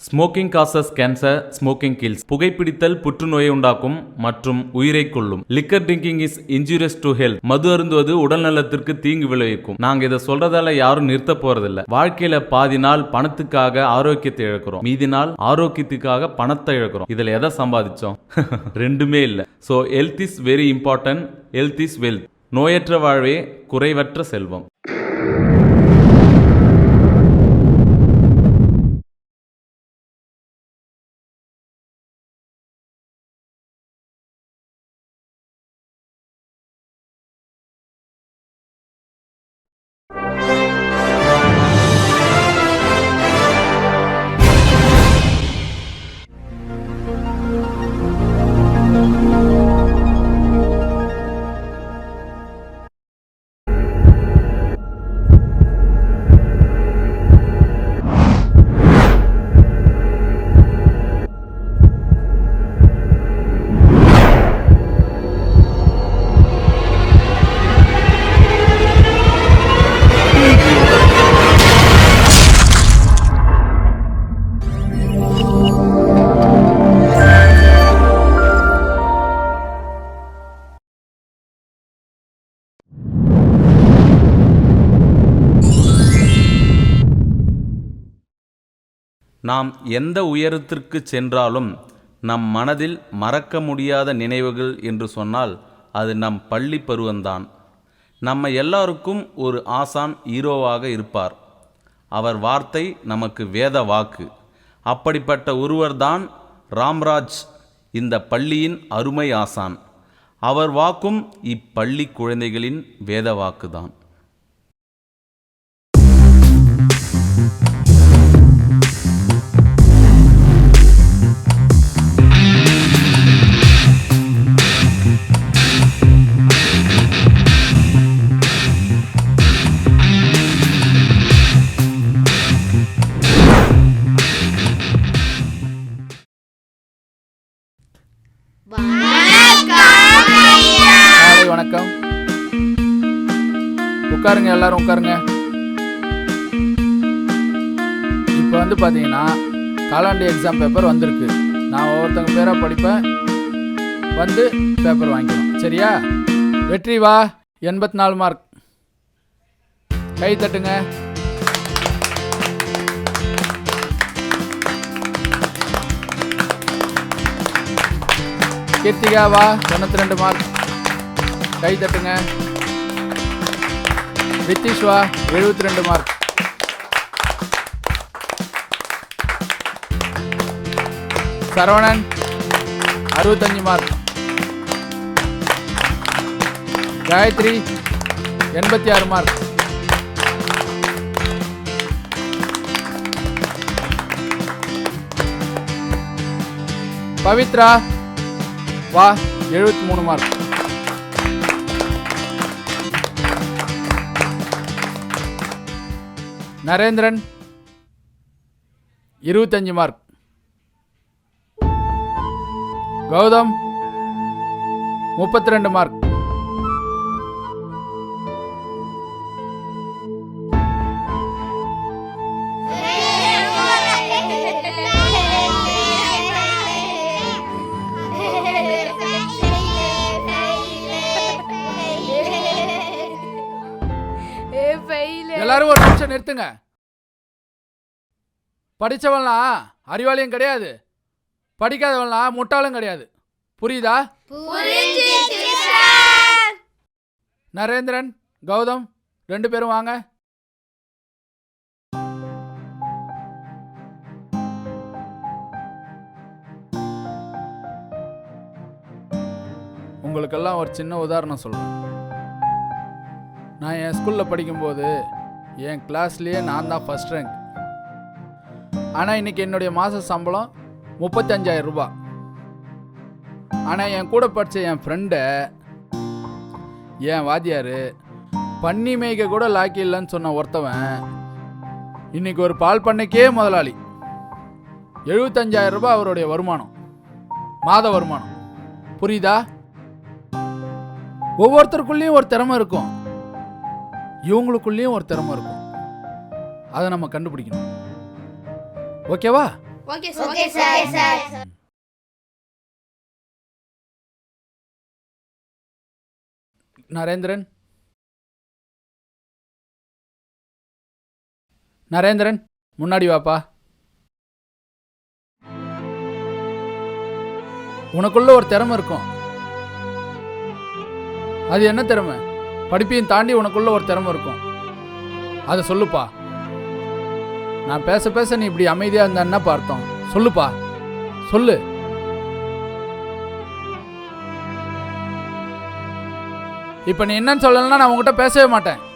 Smoking causes cancer smoking kills புகைப்பிடித்தல் புற்றுநோயை உண்டாக்கும் மற்றும் உயிரை கொள்ளும் liquor drinking is injurious to health மது அருந்துவது உடல் நலத்திற்கு தீங்கு விளைவிக்கும். நாங்க இதை சொல்றதால யாரும் நிறுத்த போறதில்ல. வாழ்க்கையில பாதி நாள் பணத்துக்காக ஆரோக்கியத்தை இழக்கிறோம். மீதி நாள் ஆரோக்கியத்துக்காக பணத்தை இழக்கிறோம். இதுல எதை சம்பாதிச்சோம்? ரெண்டுமே இல்லை. So health is very important health is wealth நோயற்ற வாழ்வே குறைவற்ற செல்வம். நாம் எந்த உயரத்திற்கு சென்றாலும் நம் மனதில் மறக்க முடியாத நினைவுகள் என்று சொன்னால் அது நம் பள்ளி பருவம்தான் நம்ம எல்லாருக்கும் ஒரு ஆசான் ஹீரோவாக இருப்பார். அவர் வார்த்தை நமக்கு வேத வாக்கு. அப்படிப்பட்ட ஒருவர்தான் ராம்ராஜ் இந்த பள்ளியின் அருமை ஆசான். அவர் வாக்கும் இப்பள்ளி குழந்தைகளின் வேத வாக்குதான். எல்லாரும் உட்காருங்க. இப்போ வந்து பார்த்தீங்கன்னா காலாண்டு எக்ஸாம் பேப்பர் வந்திருக்கு. நான் ஒவ்வொருத்தங்க பேராக படிப்பேன் வந்து பேப்பர் வாங்கிக்கணும். சரியா? வெற்றி வா. எண்பத்தி நாலு மார்க் கை தட்டுங்க. கீர்த்திகா வா. தொண்ணூற்றி ரெண்டு மார்க் கை தட்டுங்க. வித்திஷ்வா எழுபத்தி ரெண்டு மார்க் சரவணன் அறுபத்தஞ்சு மார்க் காயத்ரி எண்பத்தி ஆறு மார்க் பவித்ரா வா எழுபத்தி மூணு மார்க் நரேந்திரன் இருபத்தஞ்சு மார்க். கௌதம் முப்பத்தி ரெண்டு மார்க். நிமிஷம் நிறுத்துங்க. படித்தவன்லாம் அறிவாளியும் கிடையாது. படிக்காதவன்லாம் முட்டாளும் கிடையாது. புரியுதா? நரேந்திரன் கௌதம் ரெண்டு பேரும் வாங்க. உங்களுக்கெல்லாம் ஒரு சின்ன உதாரணம் சொல்றேன். நான் என் ஸ்கூலில் படிக்கும்போது என் கிளாஸ்லேயே நான் தான் ஃபஸ்ட் ரேங்க் ஆனால் இன்னைக்கு என்னுடைய மாத சம்பளம் முப்பத்தஞ்சாயிரம் ரூபா ஆனால் என் கூட படித்த என் ஃப்ரெண்டை என் வாத்தியார் பன்னி மேய்க்க கூட லாக்கி இல்லைன்னு சொன்ன ஒருத்தவன் இன்னைக்கு ஒரு பால் பண்ணைக்கே முதலாளி. எழுபத்தஞ்சாயிரம் ரூபாய் அவருடைய வருமானம். மாத வருமானம். புரியுதா? ஒவ்வொருத்தருக்குள்ளேயும் ஒரு திறமை இருக்கும். இவங்களுக்குள்ளேயும் ஒரு திறமை இருக்கும். அதை நம்ம கண்டுபிடிக்கணும். ஓகேவா? Okay sir. Okay sir. Narendran? Narendran முன்னாடி வாப்பா. உனக்குள்ள ஒரு திறமை இருக்கும். அது என்ன திறமை? படிப்பையும் தாண்டி உனக்குள்ள ஒரு திறமை இருக்கும். அதை சொல்லுப்பா. நான் பேச பேச நீ இப்படி அமைதியா இருந்தான்னா பார்த்தோம். சொல்லுப்பா. சொல்லு. இப்போ நீ என்னன்னு சொல்லலைன்னா நான் உங்ககிட்ட பேசவே மாட்டேன்.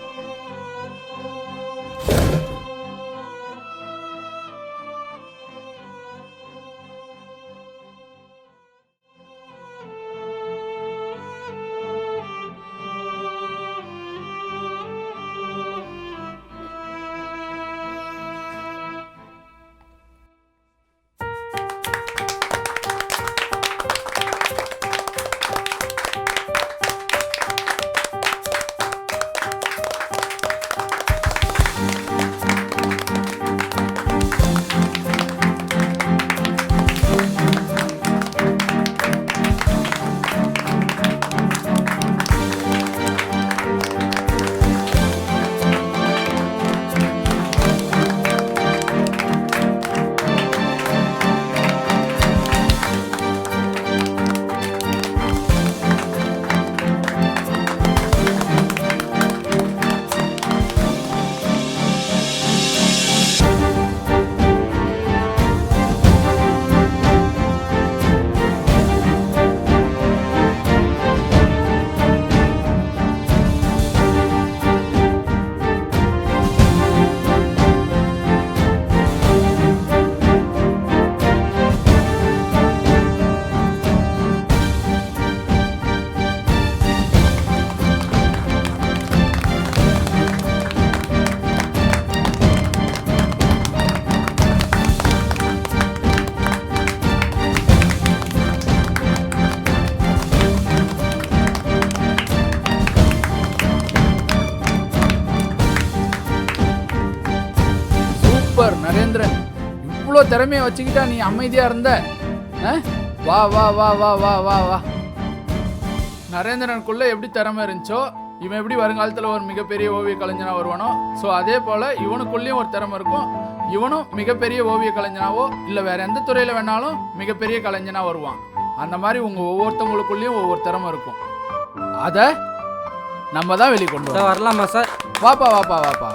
திறமையை வச்சுக்கிட்டா நீ அமைதியா இருந்த? வா வா வா வா வா வா வா. நரேந்திரனுக்குள்ள எப்படி திறமை இருந்துச்சோ இவன் எப்படி வருங்காலத்தில் ஒரு மிகப்பெரிய ஓவிய கலைஞனா வருவானோ ஸோ அதே போல இவனுக்குள்ளேயும் ஒரு திறமை இருக்கும். இவனும் மிகப்பெரிய ஓவிய கலைஞனாவோ இல்லை வேற எந்த துறையில் வேணாலும் மிகப்பெரிய கலைஞனா வருவான். அந்த மாதிரி உங்க ஒவ்வொருத்தவங்களுக்குள்ளேயும் ஒவ்வொரு திறமை இருக்கும். அதை நம்ம தான் வெளிக்கொண்டு சார் வரலாமா சார்? வாப்பா வாப்பா வாப்பா.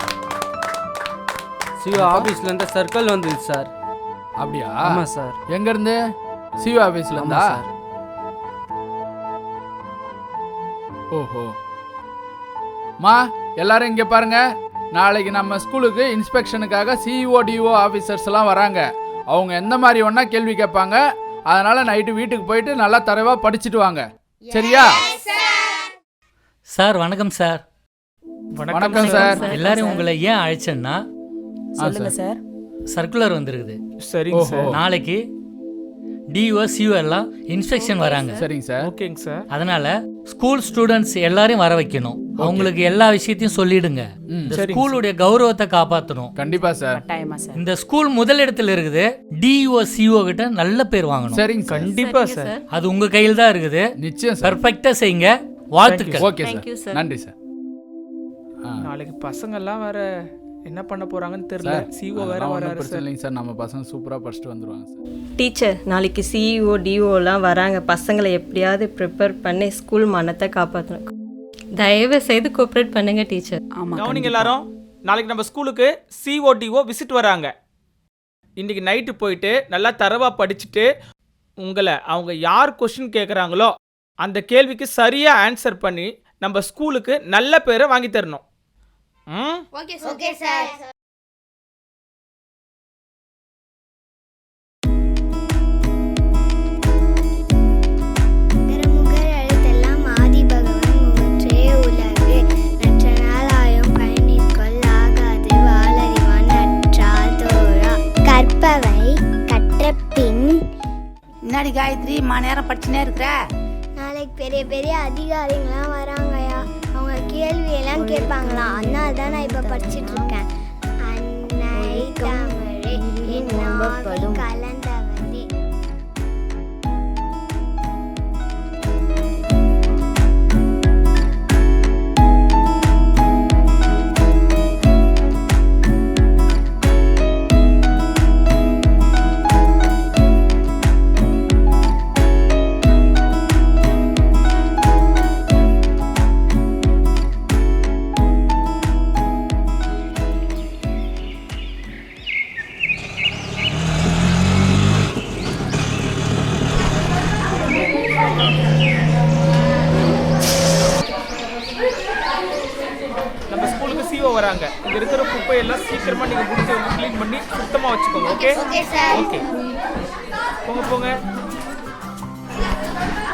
சிஓ ஆஃபீஸ்ல இருந்து சர்க்கிள் வந்துச்சு சார். அப்படியா? ஆமா சார். எங்க இருந்து சிவ ஆபீஸ்ல இருந்தா? ஓஹோ. மா எல்லாரும் இங்க பாருங்க. நாளைக்கு நம்ம ஸ்கூலுக்கு இன்ஸ்பெக்ஷனுக்காக சிஇஓ டிஓ ஆஃபீஸர்ஸ் எல்லாம் வராங்க. அவங்க எந்த மாதிரி ஒன்றா கேள்வி கேட்பாங்க? அதனால நைட்டு வீட்டுக்கு போயிட்டு நல்லா தரவா படிச்சுட்டு வாங்க. சரியா? சார் வணக்கம் சார். வணக்கம் சார். எல்லாரும் உங்களை ஏன் அழைச்சேன்னா சொல்லுங்க சார். சர்க்குலர் வந்திருக்குது. சரிங்க சார். நாளைக்கு டிஓ சிஓ எல்லாம் இன்ஸ்பெக்ஷன் வராங்க. சரிங்க சார். ஓகேங்க சார் அதனால ஸ்கூல் ஸ்டூடெண்ட்ஸ் எல்லாரையும் வர வைக்கணும். அவங்களுக்கு எல்லா விஷயத்தையும் சொல்லிடுங்க. ம் இந்த ஸ்கூலுடைய கௌரவத்தை காப்பாற்றணும் கண்டிப்பா சார். இந்த ஸ்கூல் முதலிடத்துல இருக்குது டிஓ சிஓ கிட்ட நல்ல பேர் வாங்கணும். சரிங்க சார். கண்டிப்பா சார். அது உங்க கையில் தான் இருக்குது. நிச்சயம் சார். பெர்ஃபெக்டா செய்யுங்க. வாழ்த்துக்கள். Okay sir. நன்றி சார். ஆ. நாளைக்கு பசங்க எல்லாம் வேற என்ன பண்ண போறாங்கன்னு தெரியல. சிஓ வேற அதெல்லாம் ஒண்ணும் வராரு பிரச்சனை சார். இல்லைங்க சார். நம்ம பசங்க சூப்பரா படிச்சுட்டு வந்துருவாங்க சார். டீச்சர் நாளைக்கு E சிஇஓ டிஓலாம் வராங்க. பசங்களை எப்படியாவது ப்ரிப்பேர் பண்ணி ஸ்கூல் மனத்தை காப்பாற்றணும் தயவு செய்து கோஆப்ரேட் பண்ணுங்க டீச்சர். கவனிங்க எல்லாரும். நாளைக்கு நம்ம ஸ்கூலுக்கு சிஓடிஓ விசிட் வராங்க. இன்னைக்கு நைட்டு போயிட்டு நல்லா தரவா படிச்சுட்டு உங்களை அவங்க யார் கொஷின் கேட்குறாங்களோ அந்த கேள்விக்கு சரியாக ஆன்சர் பண்ணி நம்ம ஸ்கூலுக்கு நல்ல பேரை வாங்கி தரணும். ஓகே சார் ஓகே சார் என்னடி காயத்ரி மா நேரம் படிச்சுனே இருக்கிற? நாளைக்கு பெரிய பெரிய அவங்க கேள்வியெல்லாம் கேட்பாங்களாம் அதனால தான் நான் இப்போ படிச்சுட்டு இருக்கேன். அன்னை தமிழே இன்னும் நம்ம ஸ்கூலுக்கு சிஓ வராங்க. இங்க இருக்கிற குப்பையெல்லாம் சீக்கிரமா நீங்க முடிச்சு க்ளீன் பண்ணி சுத்தமா வச்சுக்கோங்க ஓகே ஓகே போங்க போங்க.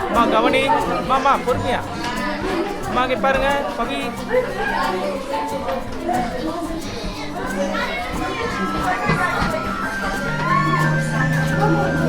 அம்மா கவனி. மாமா பொறுமையா. அம்மா இங்க பாருங்க பவி. வாழ்த்துதுமே வாழ்த்துதுமே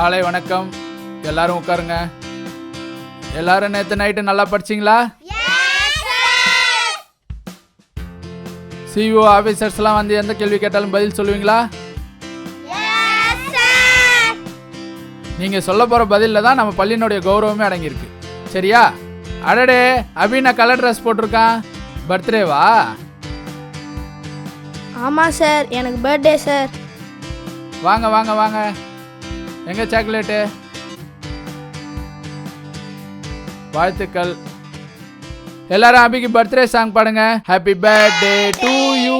காலை வணக்கம். எல்லாரும் உட்காருங்க. எல்லாரும் நேற்று நைட்டு நல்லா படிச்சிங்களா? சிஇஓ ஆஃபீஸர்ஸ்லாம் வந்து எந்த கேள்வி கேட்டாலும் பதில் சொல்லுவீங்களா? நீங்கள் சொல்ல போகிற பதிலில் தான் நம்ம பள்ளியினுடைய கௌரவமே அடங்கியிருக்கு. சரியா? அடடே அபினா கலர் ட்ரெஸ் போட்டிருக்கான். பர்த்டேவா ஆமாம் சார் எனக்கு பர்த்டே சார் வாங்க வாங்க வாங்க. எங்க சாக்லேட்டு? வாழ்த்துக்கள். எல்லாரும் அபிக்கு பர்த்டே சாங் பாடுங்க. Happy birthday to you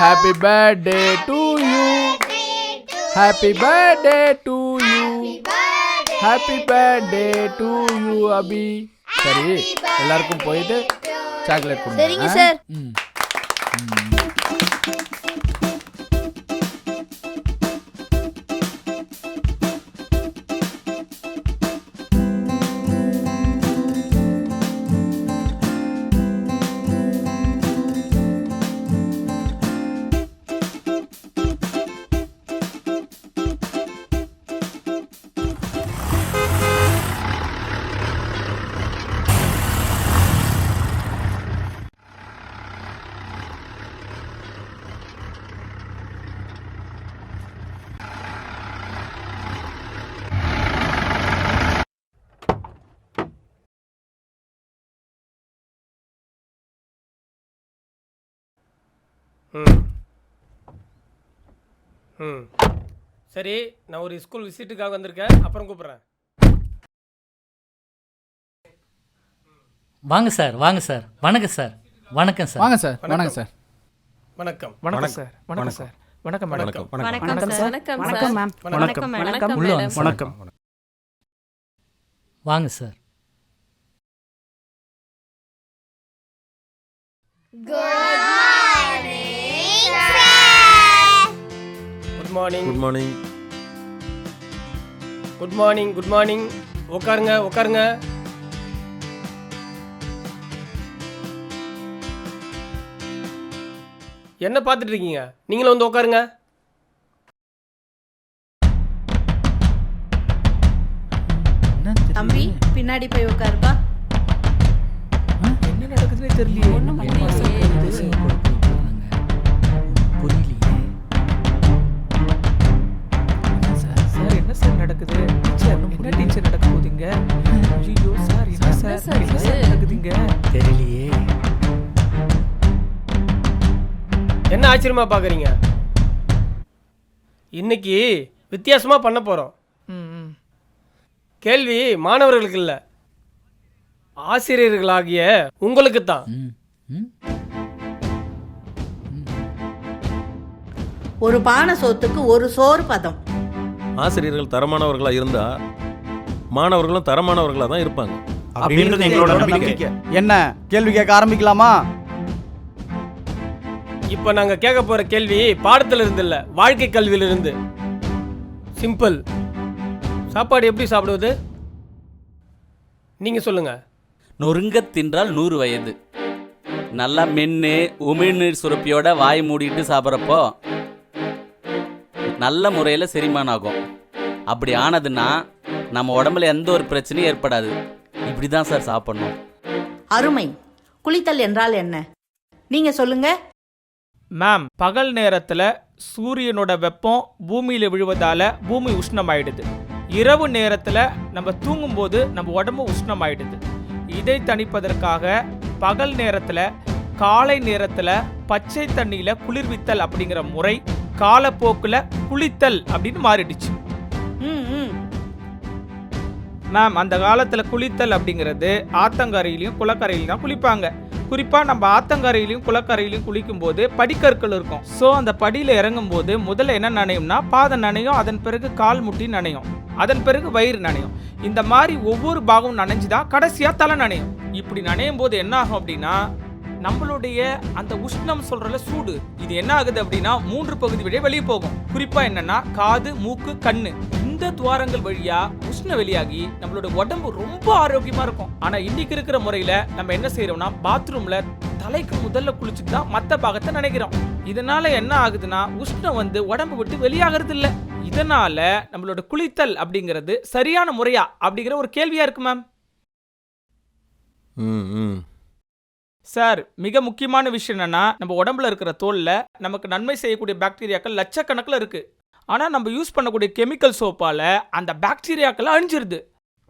happy birthday to you happy birthday to you happy birthday to you Abi சரி எல்லாருக்கும் போயிட்டு சாக்லேட் கொடுங்க சரிங்க? சார். ம். ம். ம். சரி நான் ஒரு ஸ்கூல் விசிட்டுக்காக வந்திருக்கேன். அப்புறம் கூப்பிட்றேன். வாங்க சார் வாங்க சார். வணக்கம் சார். வணக்கம் சார். வாங்க சார் வணக்கம். சார். வணக்கம். வணக்கம் சார் வணக்கம் சார். வணக்கம் மேடம். வணக்கம். சார். வணக்கம் வணக்கம் மேம். வணக்கம். வணக்கம் உள்ள வாங்க சார். வாங்க sir. Good morning good morning good morning good morning உட்காருங்க உட்காருங்க. என்ன பார்த்துட்டு இருக்கீங்க? நீங்களும் வந்து உட்காருங்க. தம்பி பின்னாடி போய் உட்காருப்பா. என்ன நடக்குதுன்னே ஒண்ணும் ஆச்சரியமா பார்க்குறீங்க இன்னைக்கு வித்தியாசமாக பண்ண போகிறோம். கேள்வி மாணவர்களுக்கு இல்லை. ஆசிரியர்களாகிய உங்களுக்கு தான். ஒரு பானை சோத்துக்கு ஒரு சோறு பதம். ஆசிரியர்கள் தரமானவர்களாக இருந்தால் மாணவர்களும் தரமானவர்களாக தான் இருப்பாங்க. அப்படின்றது எங்களோட நம்பிக்கை. என்ன? கேள்வி கேட்க ஆரம்பிக்கலாமா? இப்போ நாங்க கேட்க போற கேள்வி பாடத்துல இருந்து இல்ல வாழ்க்கை கல்வியில இருந்து சிம்பிள் சாப்பாடு எப்படி சாப்பிடுவது? நீங்க சொல்லுங்க. நொறுங்க தின்றால் நூறு வயது. நல்லா மென்று உமிழ்நீர் சுரப்பியோட வாய் மூடிட்டு சாப்பிட்றப்போ நல்ல முறையில் செரிமானம் ஆகும். அப்படி ஆனதுன்னா நம்ம உடம்புல எந்த ஒரு பிரச்சனையும் ஏற்படாது. இப்படி தான் சார் சாப்பிட்ணும். அருமை. குளித்தல் என்றால் என்ன? நீங்க சொல்லுங்க. மேம் பகல் நேரத்தில் சூரியனோட வெப்பம் பூமியில் விழுவதால பூமி உஷ்ணமாயிடுது. இரவு நேரத்தில் நம்ம தூங்கும்போது நம்ம உடம்பு உஷ்ணமாயிடுது. இதை தணிப்பதற்காக பகல் நேரத்தில் காலை நேரத்தில் பச்சை தண்ணியில் குளிர்வித்தல் அப்படிங்கிற முறை காலப்போக்கில் குளித்தல் அப்படின்னு மாறிடுச்சு. மேம் அந்த காலத்தில் குளித்தல் அப்படிங்கிறது ஆத்தங்கரையிலையும் குளக்கரையிலையும் தான் குளிப்பாங்க. குறிப்பாக நம்ம ஆத்தங்கரையிலையும் குளக்கரையிலையும் குளிக்கும்போது படிக்கற்கள் இருக்கும். ஸோ அந்த படியில் இறங்கும்போது முதல்ல என்ன நனையும்னா பாதம் நனையும் அதன் பிறகு கால் முட்டி நனையும். அதன் பிறகு வயிறு நனையும். இந்த மாதிரி ஒவ்வொரு பாகமும் நனைஞ்சு தான் கடைசியாக தலை நனையும். இப்படி நனையும் போது என்ன ஆகும் அப்படின்னா நம்மளுடைய அந்த உஷ்ணம் சொல்றல சூடு. இது என்ன ஆகுது அப்படின்னா மூன்று பகுதி வழியே வெளியே போகும். குறிப்பா என்னன்னா காது மூக்கு கண்ணு. இந்த துவாரங்கள் வழியா உஷ்ண வெளியாகி நம்மளோட உடம்பு ரொம்ப ஆரோக்கியமா இருக்கும். ஆனா இன்னைக்கு இருக்கிற முறையில நம்ம என்ன செய்யறோம்னா பாத்ரூம்ல தலைக்கு முதல்ல குளிச்சுட்டு தான் மத்த பாகத்தை நினைக்கிறோம். இதனால என்ன ஆகுதுன்னா உஷ்ணம் வந்து உடம்பு விட்டு வெளியாகிறது இல்ல இதனால நம்மளோட குளித்தல் அப்படிங்கிறது சரியான முறையா அப்படிங்கிற ஒரு கேள்வியா இருக்கு மேம் ம் ம். சார் மிக முக்கியமான விஷயம் என்னன்னா நம்ம உடம்புல இருக்கிற தோலில் நமக்கு நன்மை செய்யக்கூடிய பாக்டீரியாக்கள் லட்சக்கணக்கில் இருக்கு. ஆனால் நம்ம யூஸ் பண்ணக்கூடிய கெமிக்கல் சோப்பால் அந்த பாக்டீரியாக்கள் அழிஞ்சிருது.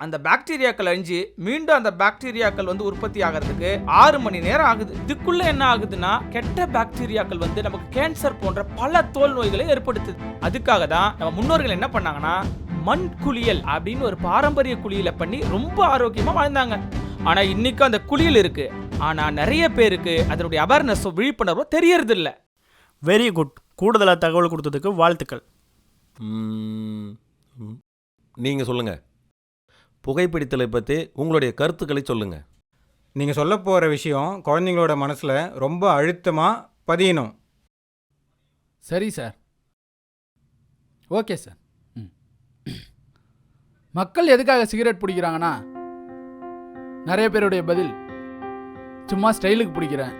அந்த பாக்டீரியாக்கள் அழிஞ்சு மீண்டும் அந்த பாக்டீரியாக்கள் வந்து உற்பத்தி ஆகிறதுக்கு ஆறு மணி நேரம் ஆகுது. இதுக்குள்ள என்ன ஆகுதுன்னா கெட்ட பாக்டீரியாக்கள் வந்து நமக்கு கேன்சர் போன்ற பல தோல் நோய்களை ஏற்படுத்துது. அதுக்காக தான் நம்ம முன்னோர்கள் என்ன பண்ணாங்கன்னா மண் குளியல் அப்படின்னு ஒரு பாரம்பரிய குளியலை பண்ணி ரொம்ப ஆரோக்கியமா வாழ்ந்தாங்க. ஆனா இன்னைக்கு அந்த குளியல் இருக்கு. ஆனா நிறைய பேருக்கு அதனுடைய அவேர்னஸோ விழிப்புணர்வோ தெரியறது இல்ல வெரி குட் கூடுதலாக தகவல் கொடுத்ததுக்கு வாழ்த்துக்கள். ம், ம். நீங்க சொல்லுங்க. புகைப்பிடித்தலை பற்றி உங்களுடைய கருத்துக்களை சொல்லுங்க. நீங்க சொல்ல போற விஷயம் குழந்தைங்களோட மனசுல ரொம்ப அழுத்தமா பதியணும். சரி சார். Okay sir. மக்கள் எதுக்காக சிகரெட் பிடிக்கிறாங்கன்னா? நிறைய பேருடைய பதில் சும்மா ஸ்டைலுக்கு பிடிக்கிறேன்.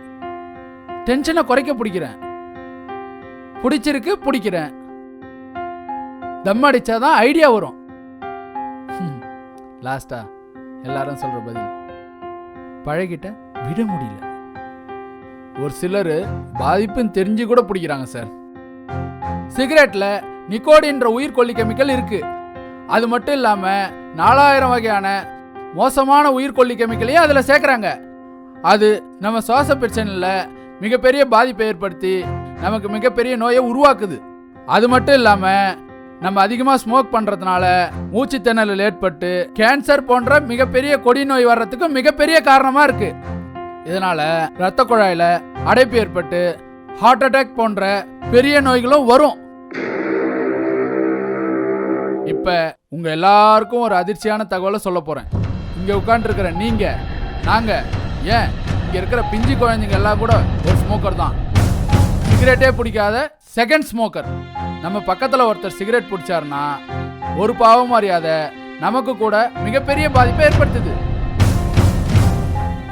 டென்ஷனை குறைக்க பிடிக்கிறேன். பிடிச்சிருக்கு பிடிக்கிறேன். தம் அடிச்சாதான் ஐடியா வரும். லாஸ்டா எல்லாரும் சொல்கிற பதில் பழகிட்ட விட முடியல. ஒரு சிலர் பாதிப்புன்னு தெரிஞ்சு கூட பிடிக்கிறாங்க சார். சிகரெட்டில் நிக்கோடின்ற உயிர்கொல்லி கெமிக்கல் இருக்குது அது மட்டும் இல்லாம நாலாயிரம் வகையான மோசமான உயிர்கொல்லி கெமிக்கலையும் அதில் சேர்க்குறாங்க. அது நம்ம சுவாச பிரச்சனையில் மிகப்பெரிய பாதிப்பை ஏற்படுத்தி நமக்கு மிகப்பெரிய நோயை உருவாக்குது. அது மட்டும் இல்லாமல் நம்ம அதிகமாக ஸ்மோக் பண்ணுறதுனால மூச்சு திணறல் ஏற்பட்டு கேன்சர் போன்ற மிகப்பெரிய கொடி நோய் வர்றதுக்கு மிகப்பெரிய காரணமாக இருக்கு. இதனால ரத்த குழாயில் அடைப்பு ஏற்பட்டு ஹார்ட் அட்டாக் போன்ற பெரிய நோய்களும் வரும். இப்போ உங்கள் எல்லாருக்கும் ஒரு அதிர்ச்சியான தகவலை சொல்ல போகிறேன் இங்கே உட்காந்துருக்கிற நீங்கள் நாங்கள் ஏன்? இங்கே இருக்கிற பிஞ்சு குழந்தைங்க எல்லாம் கூட ஒரு ஸ்மோக்கர் தான். சிகரெட்டே பிடிக்காத செகண்ட் ஸ்மோக்கர் நம்ம பக்கத்தில் ஒருத்தர் சிகரெட் பிடிச்சாருன்னா ஒரு பாவம் அறியாத நமக்கு கூட மிகப்பெரிய பாதிப்பை ஏற்படுத்துது.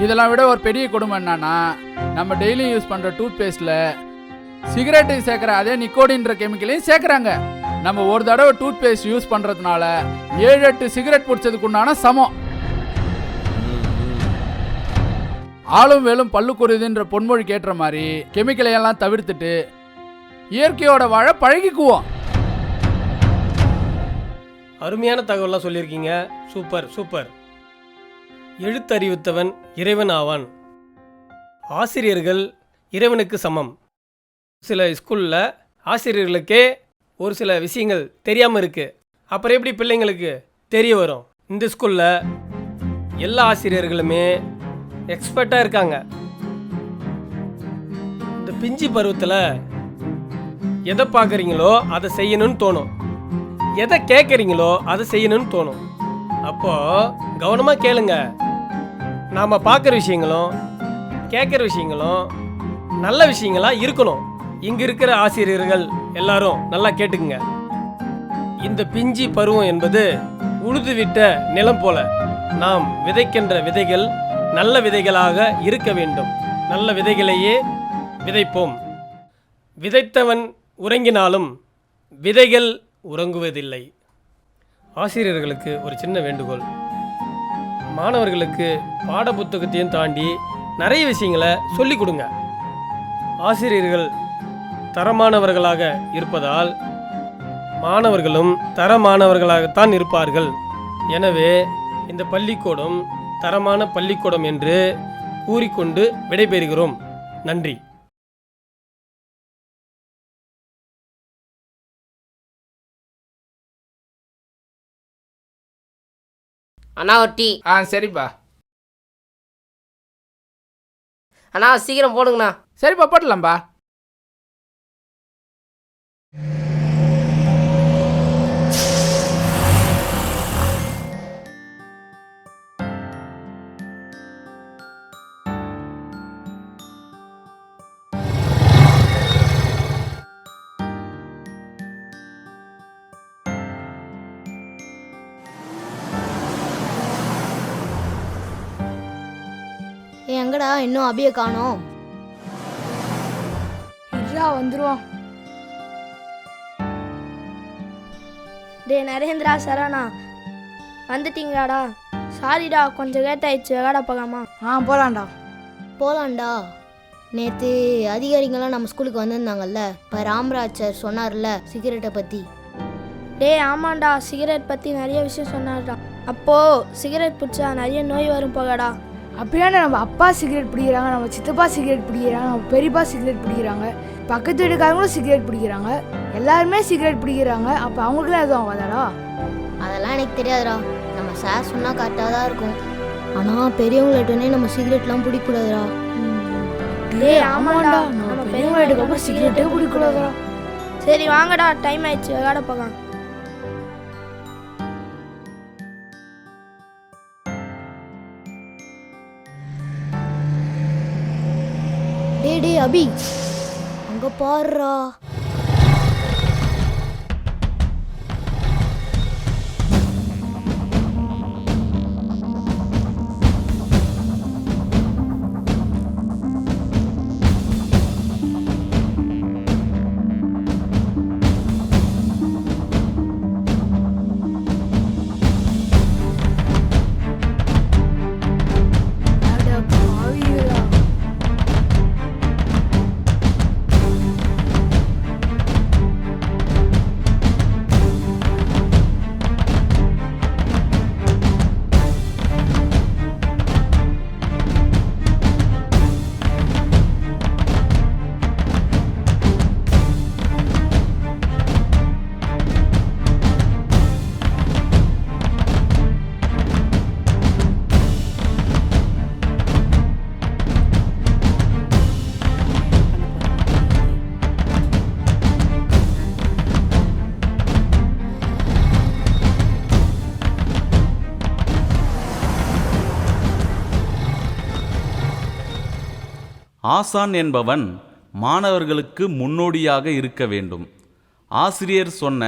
இதெல்லாம் விட ஒரு பெரிய கொடுமை என்னன்னா நம்ம டெய்லி யூஸ் பண்ணுற டூத் பேஸ்டில் சிகரெட்டை சேர்க்குற அதே நிக்கோடின்ற கெமிக்கலையும் சேர்க்குறாங்க. நம்ம ஒரு தடவை டூத் பேஸ்ட் யூஸ் பண்ணுறதுனால ஏழு எட்டு சிகரெட் பிடிச்சதுக்கு உண்டான சமம். ஆளும் வேலும் பல்லு குருதுன்ற பொன்மொழி கேட்டுற மாதிரி கெமிக்கலை எல்லாம் தவிர்த்துட்டு இயற்கையோட வாழ பழகிக்குவோம். அருமையான தகவலாம் சொல்லியிருக்கீங்க. Super super. எழுத்தறிவித்தவன் இறைவன் ஆவான். ஆசிரியர்கள் இறைவனுக்கு சமம். சில ஸ்கூலில் ஆசிரியர்களுக்கே ஒரு சில விஷயங்கள் தெரியாமல் இருக்குது அப்புறம் எப்படி பிள்ளைங்களுக்கு தெரிய வரும்? இந்த ஸ்கூலில் எல்லா ஆசிரியர்களுமே எக்ஸ்பர்ட்டாக இருக்காங்க. இந்த பிஞ்சு பருவத்தில் எதை பார்க்குறீங்களோ அதை செய்யணும்னு தோணும். எதை கேட்குறீங்களோ அதை செய்யணும்னு தோணும். அப்போது கவனமாக கேளுங்க. நாம் பார்க்குற விஷயங்களும் கேட்குற விஷயங்களும் நல்ல விஷயங்களாக இருக்கணும். இங்க இருக்கிற ஆசிரியர்கள் எல்லாரும் நல்லா கேட்டுக்குங்க. இந்த பிஞ்சி பருவம் என்பது உழுதுவிட்ட நிலம் போல நாம் விதைக்கின்ற விதைகள் நல்ல விதைகளாக இருக்க வேண்டும். நல்ல விதைகளையே விதைப்போம். விதைத்தவன் உறங்கினாலும் விதைகள் உறங்குவதில்லை. ஆசிரியர்களுக்கு ஒரு சின்ன வேண்டுகோள். மாணவர்களுக்கு பாடப்புத்தகத்தையும் தாண்டி நிறைய விஷயங்களை சொல்லிக் கொடுங்க. ஆசிரியர்கள் தரமானவர்களாக இருப்பதால் மாணவர்களும் தரமானவர்களாகத்தான் இருப்பார்கள். எனவே இந்த பள்ளிக்கூடம் தரமான பள்ளிக்கூடம் என்று கூறிக்கொண்டு விடைபெறுகிறோம். நன்றி. அண்ணா ஒரு டீ ஆ சரிப்பா. அண்ணா சீக்கிரம் போடுங்கண்ணா. சரிப்பா போட்டலாம்பா எங்கடா இன்னும் அபிய காணோம். இதா வந்துருவோம் டேய் நரேந்திரா சரணா வந்துட்டீங்களாடா? சாரிடா கொஞ்சம் லேட் ஆயிடுச்சு போகலாமா ஆ போலாம்டா. போலாம்டா. நேற்று அதிகாரிங்கெல்லாம் நம்ம ஸ்கூலுக்கு வந்திருந்தாங்கல்ல? இப்போ ராம்ராஜ் சார் சொன்னார்ல சிகரெட்டை பற்றி டேய் ஆமாண்டா சிகரெட் பற்றி நிறைய விஷயம் சொன்னார்டா. அப்போது சிகரெட் பிடிச்சா நிறைய நோய் வரும் போகடா அப்படியாண்டா நம்ம அப்பா சிகரெட் பிடிக்கிறாங்க நம்ம சித்தப்பா சிகரெட் பிடிக்கிறாங்க நம்ம பெரியப்பா சிகரெட் பிடிக்கிறாங்க பக்கத்து வீட்டுக்காரங்களும் சிகரெட் பிடிக்கிறாங்க எல்லாருமே சிகரெட் பிடிக்கிறாங்க. அப்போ அவங்களுக்குலாம் எதுவும் ஆகாதாடா? அதெல்லாம் எனக்கு தெரியாதுடா. நம்ம சார் சொன்னால் கரெக்டாக தான் இருக்கும். ஆனால் பெரியவங்கள்ட்டனே நம்ம சிகரெட்லாம் பிடிக்கூடாதுடா டேய் ஆமாண்டா. நம்ம பெரியவங்களுக்கு அப்புறம் சிகரெட்டே பிடிக்கூடாதுடா சரி வாங்கடா. டைம் ஆயிடுச்சு. விளையாட போகலாம் அபி. அங்க பாருறா ஆசான் என்பவன் மாணவர்களுக்கு முன்னோடியாக இருக்க வேண்டும். ஆசிரியர் சொன்ன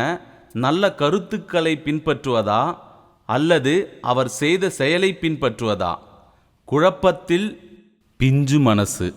நல்ல கருத்துக்களை பின்பற்றுவதா அல்லது அவர் செய்த செயலை பின்பற்றுவதா? குழப்பத்தில் பிஞ்சு மனசு.